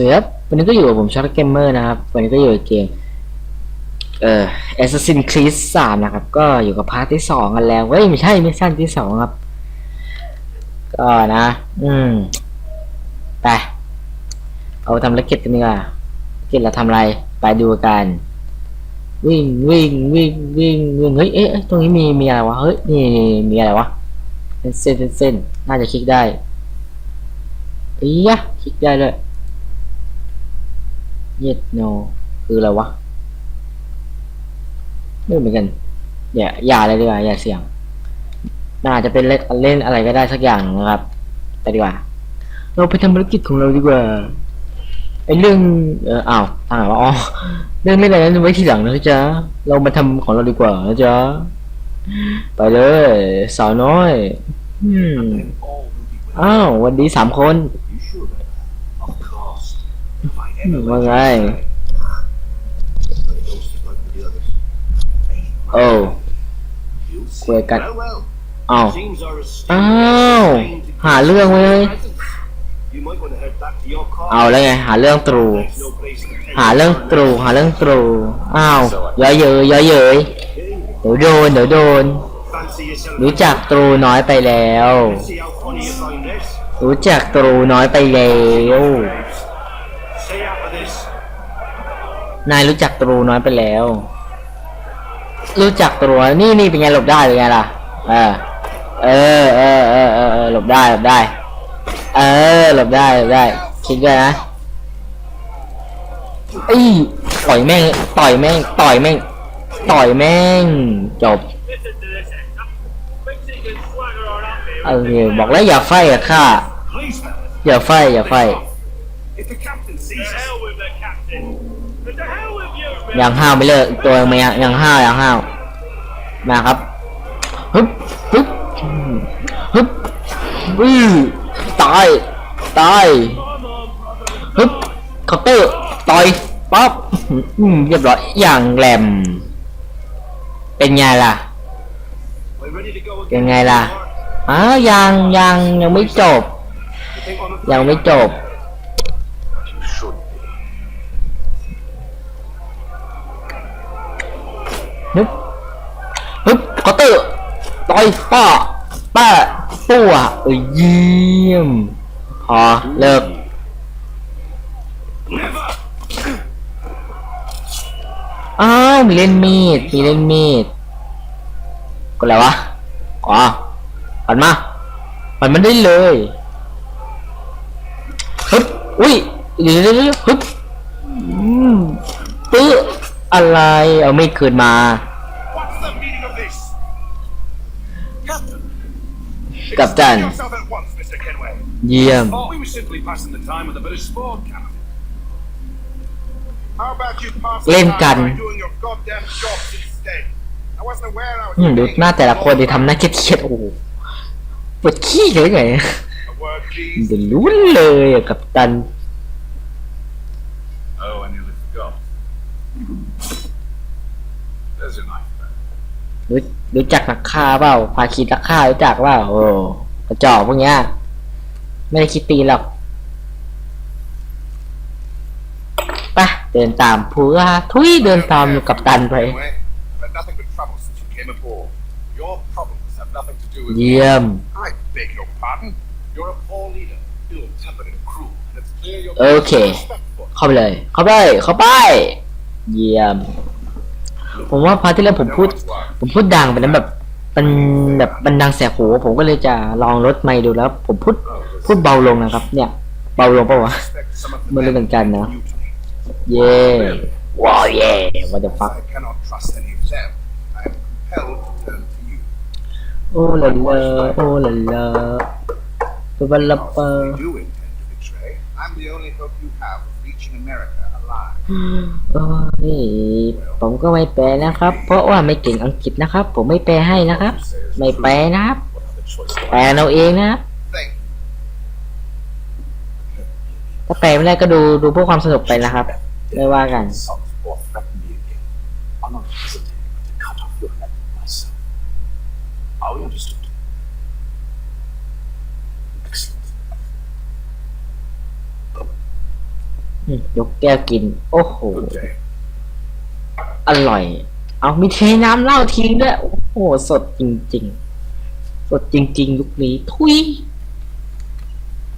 วัสดีครับวันนี้ก็อยู่กับผมชอตเกมเมอร์นะครับ วันนี้ก็อยู่กับเกม เอ่อ Assassin's Creed 3 นะครับ ก็อยู่กับพาร์ทที่สองกันแล้วเว้ย ไม่ใช่มิชชั่นที่สองครับ ก็นะ อืมไปเอาทำภารกิจกันดีกว่าภารกิจเราทำอะไร ไปดูกัน วิ่งวิ่งวิ่งวิ่งวิ่งเฮ้ยเอ๊ะตรงนี้มีมีอะไรวะ เฮ้ยนี่นี่นี่มีอะไรวะเป็นเส้นเป็นเส้นน่าจะคลิกได้อียะคลิกได้เลย เย็ดโนคืออะไรวะไม่เหมือนกันอย่าอย่าเลยดีกว่าอย่าเสี่ยง น่าจะเป็นเล่นเล่นอะไรก็ได้สักอย่างนะครับไปดีกว่า เราไปทำภารกิจของเราดีกว่าไอ้เรื่องเอออ้าวทางไหนวะอ๋อเรื่องไม่อะไรนั้นไว้ทีหลังนะจ๊ะเรามาทำของเราดีกว่านะจ๊ะไปเลย สาวน้อยอ้าววันดีสามคน You sure about that? Of course. If I Hmm, ever well, let you aye. die. But it goes just like with ว่าไง โอ้คุยกันอ้าวอ้าวหาเรื่องไว้เลยเอาแล้วไงหาเรื่องตรู หาเรื่องตรูหาเรื่องตรูอ้าวเยอยเยอะเยอยเยอยเดี๋ยวโดนเดี๋ยวโดน รู้จักตรูน้อยไปแล้ว รู้จักตรูน้อยไปแล้ว นายรู้จักตรูน้อยไปแล้ว รู้จักตรูนี่นี่เป็นไงหลบได้เป็นไงล่ะ เออ เออเออเออเออหลบได้หลบได้ เออหลบได้หลบได้ คิดด้วยนะอีต่อยแม่ง ต่อยแม่ง ต่อยแม่ง ต่อยแม่ง จบเออบอกแล้วอย่าไฟอะข้า Please, fellas. อย่าไฟอย่าไฟ If the captain sees us, hell with the captain. ยังห้าวไม่เลิกตัวยังไม่ยังห้าวยังห้าวมาครับฮึบฮึบฮึบวิตายตายฮึบเคาน์เตอร์ต่อยป๊อปอืมเรียบร้อยอย่างแหลม เป็นไงล่ะ เป็นไงล่ะอ้ายังยังยังไม่จบ ยังไม่จบ You should be. ฮึบฮึบเคาน์เตอร์ต่อยป้าป้าปั้วเอ้ยเยี่ยมพอเลิกอ้าวมีเล่นมีดมีเล่นมีดก็อะไรวะอ๋อปันมาปันมันได้เลยฮึบอุ้ยเดี๋ยวเดี๋ยวเดี๋ยวฮึบอืมปื้ออะไรเอาไม่คืนมา What's the meaning of this? Captain. Captain. Explain yourself at once, Mr. Kenway. เยี่ยม Oh, we were simply passing the time with a bit of sport, Captain. How about you pass Lên the time cành. by doing your goddamn jobs instead? I wasn't aware I was อืมดู being หน้าแต่ละคนที่ทำหน้าเครียดๆโอ้โหปวดขี้เลยไง A word, please. เดี๋ยวรู้เลยอะกับตัน Oh, I nearly forgot. There's your knife back. รู้รู้จักนักฆ่าเปล่าพาคิดนักฆ่ารู้จักเปล่าโอ้กระจอกพวกเนี้ย ไม่ได้คิดตีหรอกปะเดินตามผัวทุยเดินตามกับตันไป เยี่ยม โอเค เข้าไปเลย เข้าไป เข้าไป เยี่ยม ผมว่าพาร์ทที่แล้วผมพูด ผมพูดดังไปนั้นแบบมันแบบมันดังแสบหูผมก็เลยจะลองลดไมค์ดูแล้ว ผมพูดพูดเบาลงนะครับ เนี่ย เบาลงปะวะมันเลยเหมือนกันนะเย่ว้าเย่วัาจะฟักโอ้ละละโอ้ลาลาตัวบัลลัปเปอร์ I'm า โอ้ยผมก็ไม่แปลนะครับ เพราะว่าไม่เก่งอังกฤษนะครับ ผมไม่แปลให้นะครับ ไม่แปลนะครับ แปลเอาเองนะถ้าแปลไม่ได้ก็ดูดูเพื่อความสนุกไปนะครับ ไม่ว่ากัน Insult or threaten me again. I'm not hesitating to cut off your head myself. Are we understood? Excellent. อืม ยกแก้วกิน โอ้โห Good day. อร่อย เอามีเทน้ำเหล้าทิ้งด้วย โอ้โห สดจริง ๆ สดจริง ๆ ยุคนี้ ทุย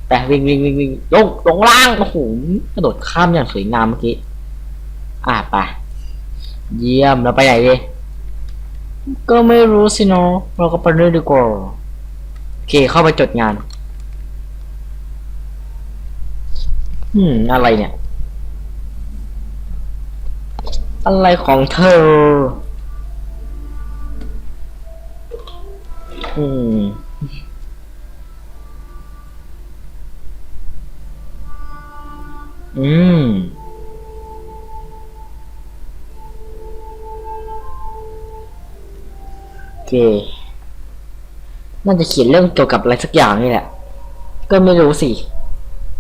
แต่วิ่งวิ่งวิ่งวิ่งลงลงล่าง โอ้โห กระโดดข้ามอย่างสวยงามเมื่อกี้ อะไป เยี่ยม แล้วไปไหนดีก็ไม่รู้สิเนาะเราก็ไปเรื่อยดีกว่าโอเคเข้าไปจดงาน อืม อะไรเนี่ย อะไรของเธอ อืมอืม โอเค น่าจะเขียนเรื่องเกี่ยวกับอะไรสักอย่างนี่แหละ ก็ไม่รู้สิ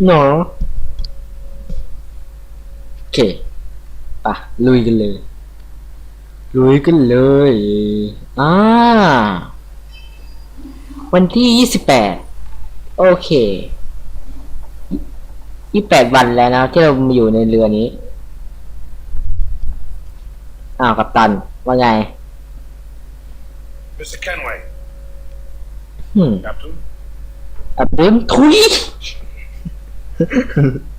เนาะโอเค ปะลุยกันเลย ลุยกันเลยอ่าวันที่ยี่สิบแปดโอเคยี่แปดวันแล้วนะที่เรามาอยู่ในเรือนี้ อ้าวกัปตัน ว่าไง Mr. Kenway. อืม Captain. อับดุลทุย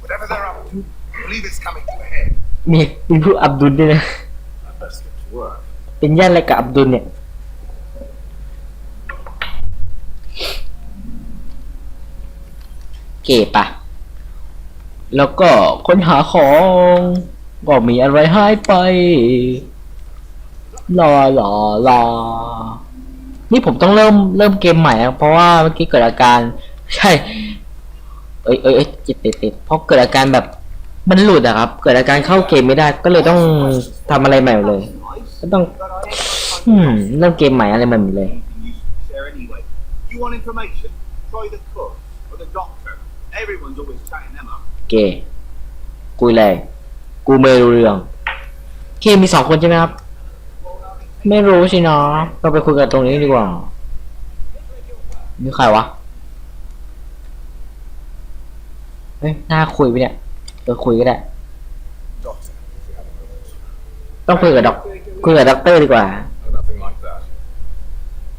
Whatever they're up to, I believe it's coming to a head. มีมีผู้อับดุลด้วยนะ I best get to work. เป็นญาติอะไรกับอับดุลเนี่ย เก๋ปะ แล้วก็ค้นหาของ ก็มีอะไรหายไป รอรอรอ นี่ผมต้องเริ่มเริ่มเกมใหม่นะเพราะว่าเมื่อกี้เกิดอาการ ใช่ เอ้ยเอ้ยเอ้ยจิตติดติดเพราะเกิดอาการแบบ มันหลุดอะครับ เกิดอาการเข้าเกมไม่ได้ ก็เลยต้องทำอะไรใหม่หมดเลย ก็ต้องอืมเริ่มเกมใหม่อะไรใหม่หมดเลย เกคุยเลยกูไม่รู้เรื่อง เคมีสองคนใช่ไหมครับ ไม่รู้สินะเราไปคุยกันตรงนี้ดีกว่านี่ใครวะเฮ้ยน่าคุยไปเนี่ย เออคุยก็ได้ Doctor, if you have a moment. ต้องคุยกับด็อกคุยกับด็อกเตอร์ดีกว่า No, nothing like that.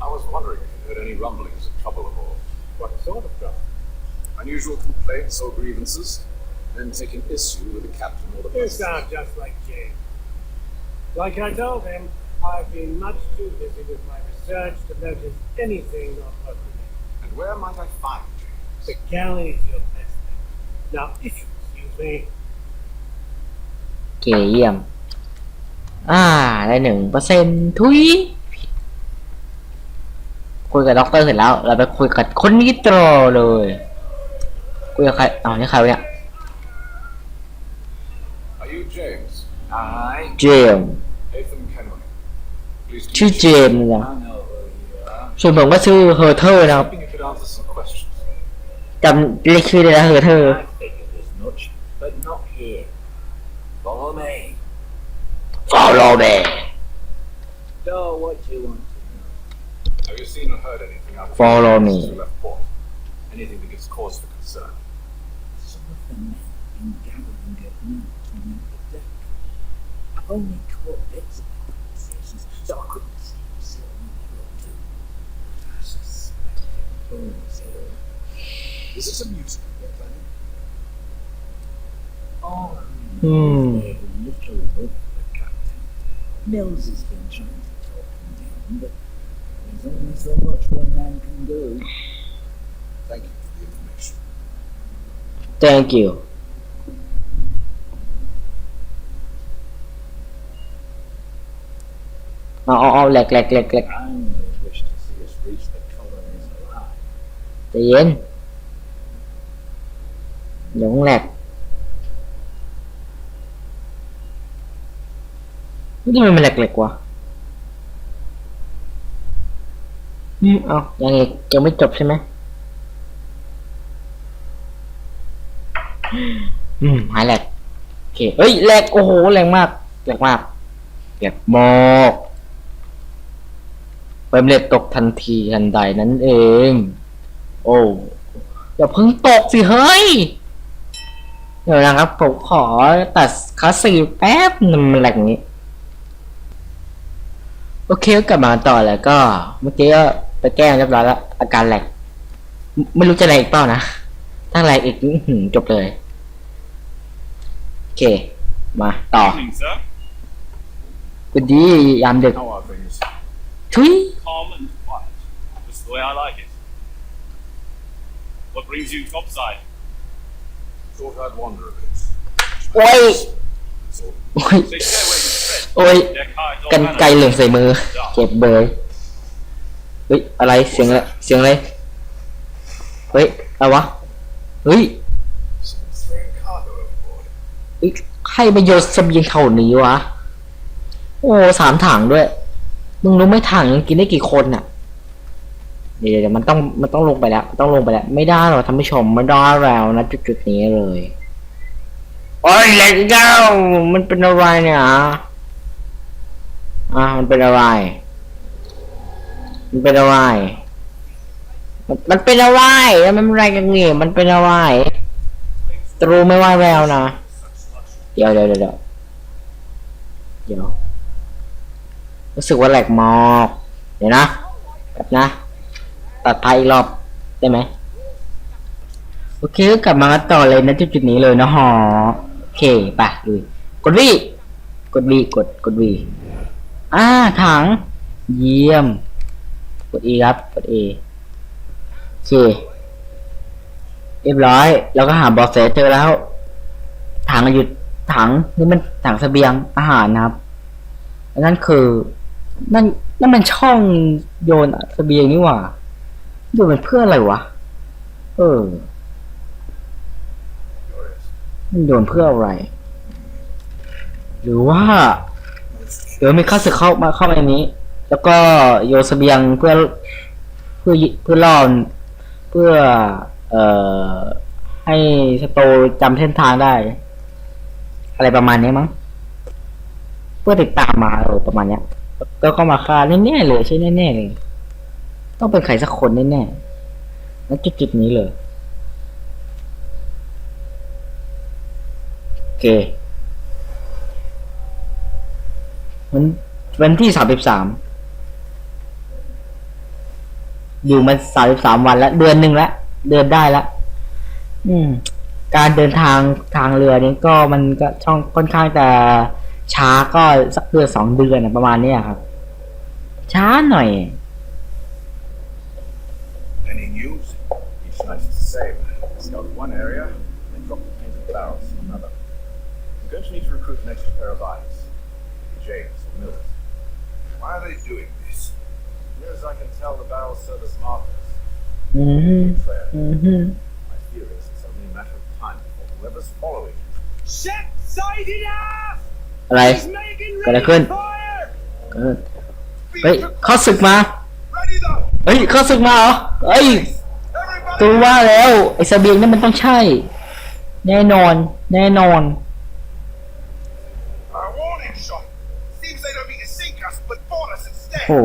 I was wondering if you heard any rumblings of trouble aboard. What sort of trouble? Unusual complaints or grievances, then taking issue with the captain or the You passengers. sound just like James. Like I told him, I've been much too busy with my research to notice anything not working. And where might I find James? The galley's your best bet. Now, if you excuse me, เกเยี่ยม อ่า ได้หนึ่งเปอร์เซ็นทุย คุยกับด็อกเตอร์เสร็จแล้ว เราไปคุยกับคนนี้ต่อเลย คุยกับใครอ๋อนี่ใครวะเนี่ย Are you James? Aye. เจมส์ Nathan Kenway. Pleased to ชื่อ meet เจมส์นะ you. I know who you are. ส่วนผมก็ชื่อเฮอร์เทอร์นะครับ Hoping you could answer some questions. จำเรียกชื่อได้แล้วเฮอร์เทอร์ I Follow me. follow me So, what do you want to know? Have you seen or heard anything out of Follow me. who left port? Anything that gives cause for concern? Some of the men have been gathering at night to meet the deck. I've only caught bits of their conversations, so I couldn't see exactly what they're up to. I suspect Bones here. Is this a mutiny they're planning? Oh, Mm. They have literally worked with the captain. Mills has been trying to talk him down, but there's only so much one man can do. Thank you for the information. Thank you. Oh, oh, oh, lag, lag, lag, lag. Tự nhiên Đúng lạc ทำไมมันแหลกแหลกวะอืมเอายังไงยังไม่จบใช่ไหมอืมหายแหลกโอเคเฮ้ยแหลกโอ้โหแรงมากแหลกมากแหลกมากเฟรมเรทตกทันทีทันใดนั้นเอง โอ้อย่าเพิ่งตกสิเฮ้ย เดี๋ยวนะครับผมขอตัดคลาสีแป๊บนึงมันแหลกงนี้ โอเคก็กลับมาต่อแล้วก็ เมื่อกี้ก็ไปแก้เรียบร้อยแล้วอาการแหลกไม่ไม่รู้จะแหลกอีกเปล่านะถ้าแหลกอีกอื้อหือจบเลยโอเค มาต่อ Evening, sir. วันดียามดึก How are things? ทุย Calm and quiet. Just the way I like it. What brings you topside? Thought I'd wander a bit. โโอ้ย โอ้ย กันไกลเหลืองใส่มือเจ็บเบยเฮ้ย อะไร เสียงอะไร เสียงอะไร เฮ้ย อะไรวะ เฮ้ยเฮ้ยใครมาโยนเสบียงเท่านี้วะ โอ้สามถังด้วย มึงรู้ไหมถังนึงกินได้กี่คนอะเดี๋ยวเดี๋ยวมันต้องมันต้องลงไปแล้ว ต้องลงไปแล้ว ไม่ได้หรอกท่านผู้ชมไม่ได้แล้วนะจุดจุดๆนี้เลย โอ้ยเล็กเก้ามันเป็นอะไรเนี่ยอะอะมันเป็นอะไร มันเป็นอะไร มันมันเป็นอะไรแล้วมันเป็นอะไรกันเนี่ยมันเป็นอะไรตรูไม่ว่าแววนะเดี๋ยวเดี๋ยวเดี๋ยวเดี๋ยวรู้สึกว่าแหลกมอกเดี๋ยวนะแบบนะ ตัดไปอีกรอบได้ไหมโอเคก็กลับมาต่อเลยนะจุดจุดนี้เลยนะฮะโอ เคไปลุยกดวีกดวีกดกดวีอ่าถัง เยี่ยม กด E ครับกด E โอเคเรียบร้อย แล้วก็หาบอสเซเจอแล้ว ถังหยุดถังนี่มันถังเสบียงอาหารนะครับนนั้นคือนั่นนั่นมันช่องโยนเสบียงนี่หว่าโยนเป็นเพื่ออะไรวะ เออ โยนเพื่ออะไร หรือว่าเดี๋ยวมีข้าศึกเข้ามาเข้ามาในนี้ แล้วก็โยนเสบียงเพื่อเพื่อเพื่อล่อเพื่อ เอ่อ ให้สโตจำเส้นทางได้ อะไรประมาณนี้มั้งเพื่อติดตามมาเออประมาณเนี้ยก็เข้ามาฆ่าแน่ๆเลยใช่แน่ๆเลยต้องเป็นใครสักคนแน่ๆแล้วจุดๆนี้เลย โอ เควันวันที่สามสิบสามอยู่มาสามสิบสามวันแล้วเดือนหนึ่งแล้วเดือนได้แล้วอืม การเดินทางทางเรือนี้ก็มันก็ช่องค่อนข้างจะช้าก็สักเดือนสองเดือนนะประมาณเนี้ยครับ ช้าหน่อย Any news? Each night is the same. Scout one area, then drop the painted barrels to another. I'm going to need to recruit an extra pair of eyes. Maybe James or Mills. Why are they doing this? Near as I can tell, the barrels serve as markers. อือฮึ Clear. อือฮึ My fear is it's only a matter of time before whoever's following Set sighted aft! อะไร He's making Cái này ready khuyên. to fire! เออเฮ้ยเข้าศึกมา Ready though! เฮ้ยเข้าศึกมาเหรอเฮ้ย Everybody! ตัวว่าแล้วไอ้เสบียงนี่มันต้องใช่ แน่นอน แน่นอน Our warning shot! Seems they don't mean to sink us, but board us instead! โห Man the cannons! Get ready to fight! I want you below decks! Why? Let me help you secure the ship. Do you know how to make a sail? To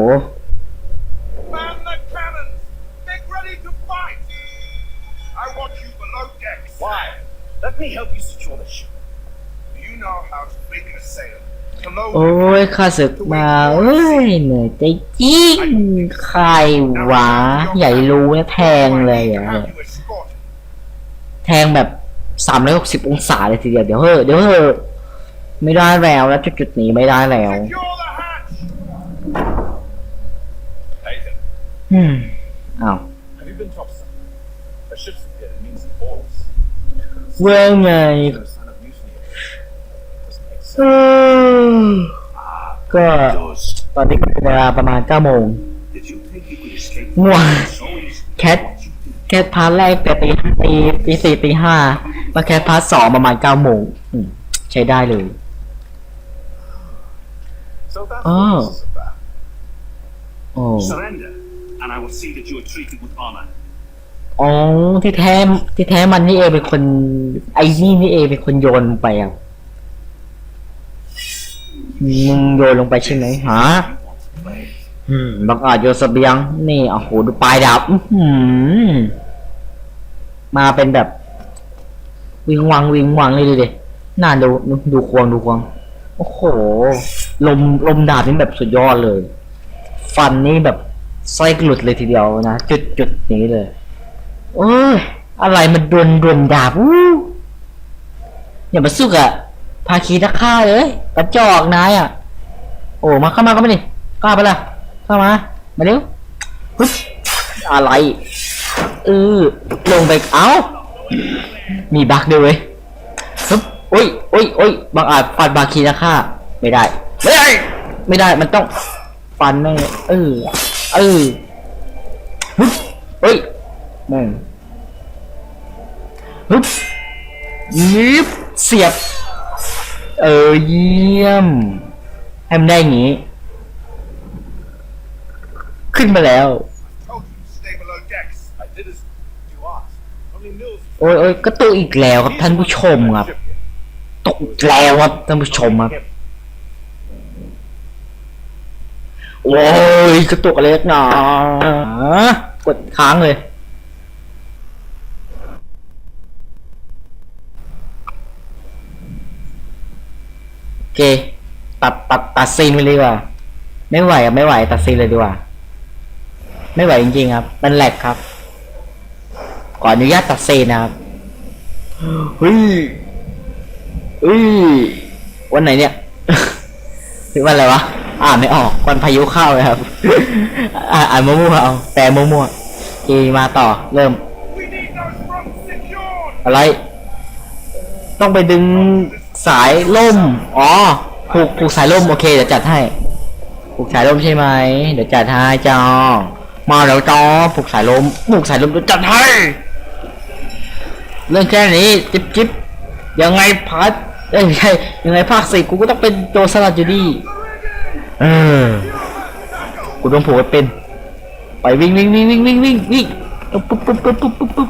load โอ้ยข้าศึกมาเอ้ยเหนื่อยใจจริงใครวะ ใหญ่รู้นะแทงเลยอะ Have you escorted? แทงแบบสามร้อยหกสิบองศาเลยทีเดียวเดี๋ยวเฮ้อะเดี๋ยวเฮ้อะไม่ได้แล้วแล้วจุดจุดๆนี้ไม่ได้แล้ว Secure the hatch! Nathan, อืมอ้าว have you been topside? A ship's appeared and means the boats. เว่าไง No sign of mutiny. Doesn't make เอ sense. อก็ตอนนี้ก็เป็นเวลาประมาณเก้าโมง Did you think you could escape? ง่วง So easy. แคทแคทพาร์ทแรกแต่ตีตีตีสี่ตีห้ามาแคทพาร์ทสองประมาณเก้าโมงอืมใช้ได้เลย So that's Oh. what this is about. โอ้ Surrender, and I will see that you are treated with honor. อ๋อที่แท้ที่แท้มันนี่เองเป็นคน ไอ้นี่นี่เองเป็นคนโยนลงไปอะมึงโยนลงไปใช่ไหมฮะอืมบังอาจโยนเสบียง นี่โอ้โหดูปลายดาบอื้อหือมาเป็นแบบ วิงวังวิงวังเลยดูดิน่าดูดูควงดูควงโอ้โห ลมลมดาบนี่แบบสุดยอดเลย ฟันนี่แบบ ไส้หลุดเลยทีเดียวนะ จุดจุดนี้เลย โอ้ย อะไรมันดวนดวนดาบอู้อย่ามาสู้กับภาคีนักฆ่าเลยกระจอกนายอะ โอ้มาเข้ามาเข้ามาดิกล้าไปละเข้ามา มาเร็วอะไรเออลงไปเอ้า มีบักด้วยเว้ยฮึบโอ้ยโอ้ยโอ้ยบางอาจฟันบาคีนะค่า ไม่ได้ ไม่ได้ ไม่ได้ มันต้องฟันแม่งเออ เออฮึบเฮ้ยแม่งฮึบยิบเสียบ เออเยี่ยมให้มันได้อย่างงี้ ขึ้นมาแล้ว Told you to stay below decks. I did as you asked. Only Mills โอ้ยโอ้ยก็ตกอีกแล้วครับท่านผู้ชมครับ ตกอีกแล้วครับท่านผู้ชมครับ โอ้ยกระตุกอะไรนักหนากดค้างเลย โอเค ตัดตัดตัดซีนไปเลยดีกว่า ไม่ไหวครับไม่ไหว ตัดซีนเลยดีกว่า ไม่ไหวจริงๆครับ มันแหลกครับ ขออนุญาตตัดซีนนะครับเฮ้ยเฮ้ยวันไหนเนี่ยหรือวันอะไรวะ อ่านไม่ออกวันพายุเข้าเลยครับ อ่านอ่านมั่วๆเอาแปลมั่วๆกีมาต่อเริ่ม We need those fronts secured. อะไร ต้องไปดึงสายล่ม อ๋อผูกผูกสายล่มโอเคเดี๋ยวจัดให้ผูกสายล่มใช่ไหมเดี๋ยวจัดให้จอมาแล้วจอผูกสายล่มผูกสายล่มเดี๋ยวจัดให้เรื่องแค่นี้จิ๊บจิ๊บยังไงพัดเอ้ยไม่ใช่ยังไงภาคสี่กูก็ต้องเป็นโจรสลัดอยู่ดี เออ กูต้องผูกเป็น ไปวิ่งวิ่งวิ่งวิ่งวิ่งวิ่งวิ่งปุ๊บปุ๊บปุ๊บปุ๊บปุ๊บปุ๊บปุ๊บ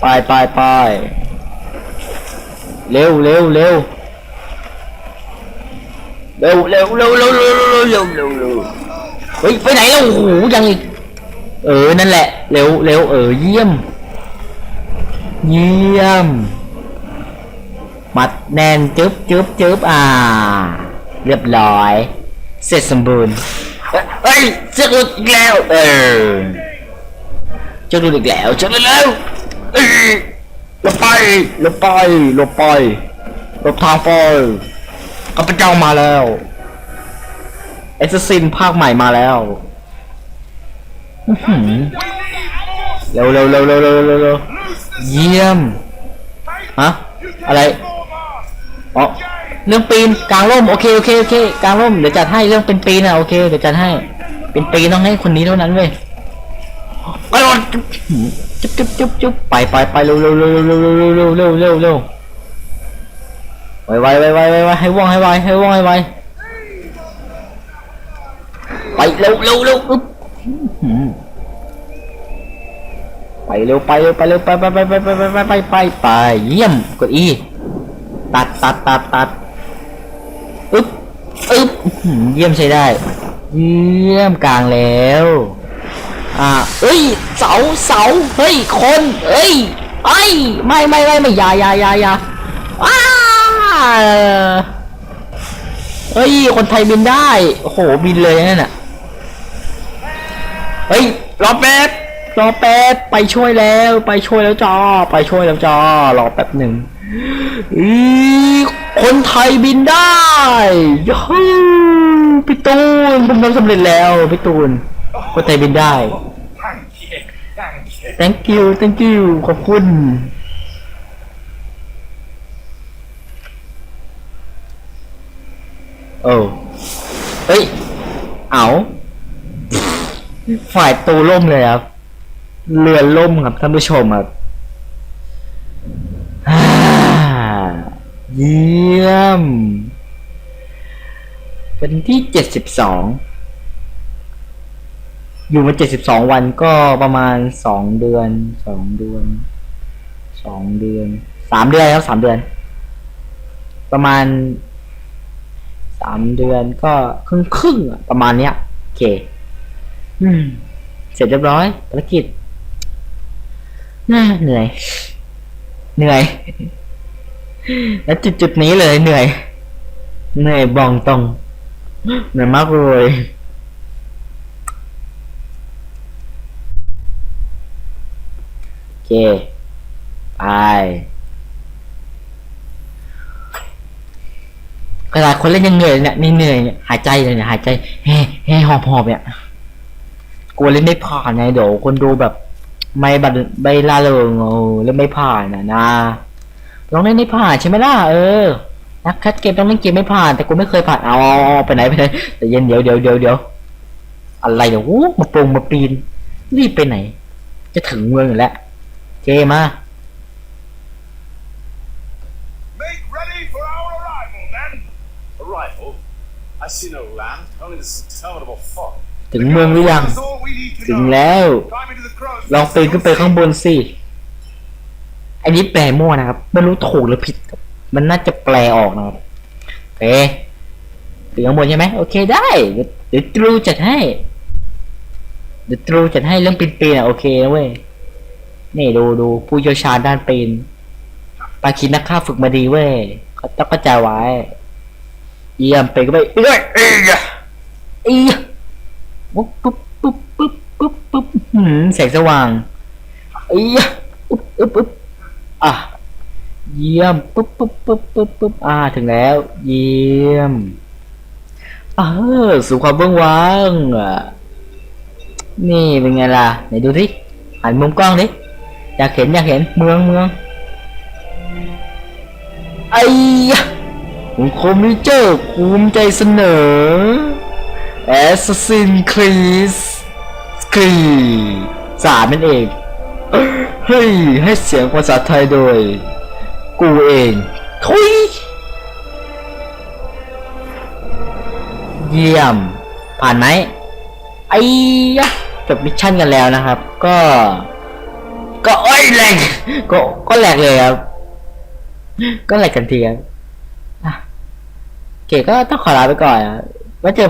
ไปไปไปเร็วเร็วเร็วเร็วเร็วเร็วเร็วเร็วเร็วเร็วเร็วเร็วเฮ้ยไปไหนแล้วโอ้โหยังอีกเออนั่นแหละเร็วเร็วเออเยี่ยม เยี่ยม มัดแน่นจึ๊บจึ๊บจึ๊บอ่า เรียบร้อย เสร็จสมบูรณ์เอ้ยเสร็จอีกแล้ว เออเจ้าดูอีกแล้วเจ้าดูแล้วเอ้ยหลบไปหลบไปหลบไปหลบทางไปข้าพเจ้ามาแล้วเอสซินภาคใหม่มาแล้วเร็วเร็วเร็วเร็วเร็วเร็วเร็วเยี่ยมฮะอะไรอ๋อ เรื่องปีนกลางร่มโอเคโอเคโอเคกลางร่มเดี๋ยวจัดให้เรื่องเป็นปีนอะโอเคเดี๋ยวจัดให้ เป็นปีนต้องให้คนนี้เท่านั้นเว้ยไปรถจุ๊บจุ๊บจุ๊บจุ๊บไปไปไปเร็วเร็วเร็วเร็วเร็วเร็วเร็วเร็วเร็วเร็วไวไวไวไวไวไวให้ว่องให้ไวให้ว่องให้ไวไปเร็วเร็วเร็วอึ๊บหืมไปเร็วไปเร็วไปเร็วไปไปไปไปไปไปไปไปไปไปเยี่ยมกดอีตัดตัดตัดตัด อึ๊บอึ๊บเยี่ยมใช้ได้ เยี่ยมกลางแล้ว อ่าเอ้ย เสาเสาเฮ้ย คน เอ้ยไอ้ยไม่ไม่ไม่ไม่ยายายายาอ้าเฮ้ย คนไทยบินได้ โอ้โห บินเลยนั่นน่ะ เฮ้ย รอแป๊บ รอแป๊บ ไปช่วยแล้ว ไปช่วยแล้วจ้าไปช่วยแล้วจ้ารอแป๊บหนึ่งอี คนไทยบินได้ยูฮูพี่ตูนผมทำสำเร็จแล้วพี่ตูนคนไทยบินได้ Thank you. Thank you. thank you thank you ขอบคุณโอ้เฮ้ย เอาฝ่ายตูล่มเลยครับ เรือล่มครับท่านผู้ชมครับ เยี่ยมเป็นที่เจ็ดสิบสอง อยู่มาเจ็ดสิบสองวันก็ประมาณสองเดือน สองเดือน สองเดือน สามเดือนครับสามเดือน ประมาณสามเดือนก็ครึ่งครึ่งอะประมาณเนี้ย โอเค อืม เสร็จเรียบร้อยภารกิจน่าเหนื่อย เหนื่อย แล้วจุดจุดๆนี้เลยเหนื่อย เหนื่อยบองตรงเหนื่อยมากเลยโอเคไปขนาดคนเล่นยังเหนื่อยเนี่ยนี่เหนื่อยเนี่ยหายใจเลยเนี่ยหายใจแฮ่แฮ่หอบหอบเนี่ยกลัวเล่นไม่ผ่านไงเดี๋ยวคนดูแบบ ไม่บัดไม่ล่าเริงโอ้เล่นไม่ผ่านนะนะ ลองเล่นไม่ผ่านใช่ไหมล่ะเออนักคัดเกมต้องเล่นเกมไม่ผ่าน แต่กูไม่เคยผ่านเอาเอาเอาไปไหนไปไหนแต่เย็นเดี๋ยวเดี๋ยวเดี๋ยวเดี๋ยวอะไรเดี๋ยวโอ้มาปรุงมาปีน รีบไปไหน จะถึงเมืองอยู่แล้วเจมา Make ready for our arrival, men! Arrival? I see no land, only this interminable fog. ถึงเมืองหรือยัง That's all we need to ถึง know. แล้ว Climb into the crow's ลองปีนขึ้นไปข้างบนสิ อันนี้แปลมั่วนะครับ ไม่รู้ถูกหรือผิดครับมันน่าจะแปลออกนะครับโอเคถึงข้างบนใช่ไหมโอเคได้เดี๋ยวตรูจัดให้ เดี๋ยวตรูจัดให้เรื่องปีนปีนอะโอเคนะเว้ยนี่ดูดูผู้เชี่ยวชาญด้านปีนปาคินนักฆ่าฝึกมาดีเว้ยเขาต้องกระจายไว้เยี่ยมไปก็ไปเอ้ยเอ้ยเอ้ยปุ๊บปุ๊บปุ๊บปุ๊บปุ๊บปุ๊บแสงสว่างเอ้ยปุ๊บปุ๊บ อะ เยี่ยมปุ๊บปุ๊บปุ๊บปุ๊บปุ๊บอ่า ถึงแล้ว เยี่ยมเออสู่ความเบื้องว่างอะนี่เป็นไงล่ะ ไหนดูสิหันมุมกล้องดิ อยากเห็นอยากเห็นเมืองเมืองไอ้ยะผมคมมิเจอร์ภูมิใจเสนอ Assassin's Creed สกีสามนั่นเอง เฮ้ย ให้เสียงภาษาไทยโดย กูเองทุยเยี่ยม ผ่านไหมไอ้ยะจบมิชชั่นกันแล้วนะครับ ก็ ก็โอ้ยแหลกก็ก็แหลกเลยครับ ก็แหลกกันทีครับอะโอเคก็ต้องขอลาไปก่อนนะไว้เจอ